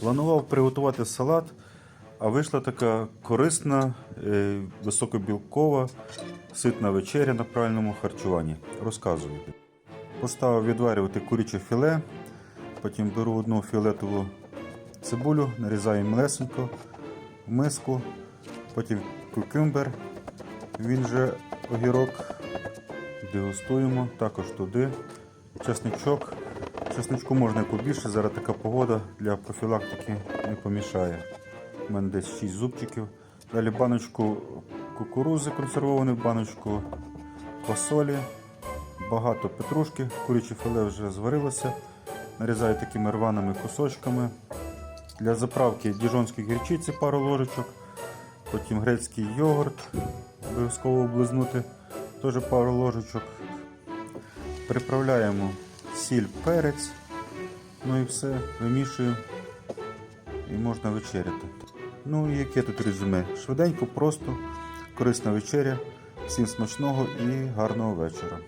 Планував приготувати салат, а вийшла така корисна, е, високобілкова, ситна вечеря на правильному харчуванні. Розказую. Поставив відварювати куряче філе, потім беру одну фіолетову цибулю, нарізаю млесенько в миску, потім кукюмбер, він же огірок, дегустуємо, також туди, чесничок. Чесничку можна побільше, зараз така погода для профілактики не помішає. У мене десь 6 зубчиків. Далі баночку кукурузи консервованої, баночку фасолі, багато петрушки, куряче філе вже зварилося. Нарізаю такими рваними кусочками. Для заправки діжонської гірчиці пару ложечок, потім грецький йогурт, обов'язково облизнути, теж пару ложечок. Приправляємо сіль, перець, ну і все, вимішуємо і можна вечеряти. Ну і яке тут резюме? Швиденько, просто, корисна вечеря. Всім смачного і гарного вечора.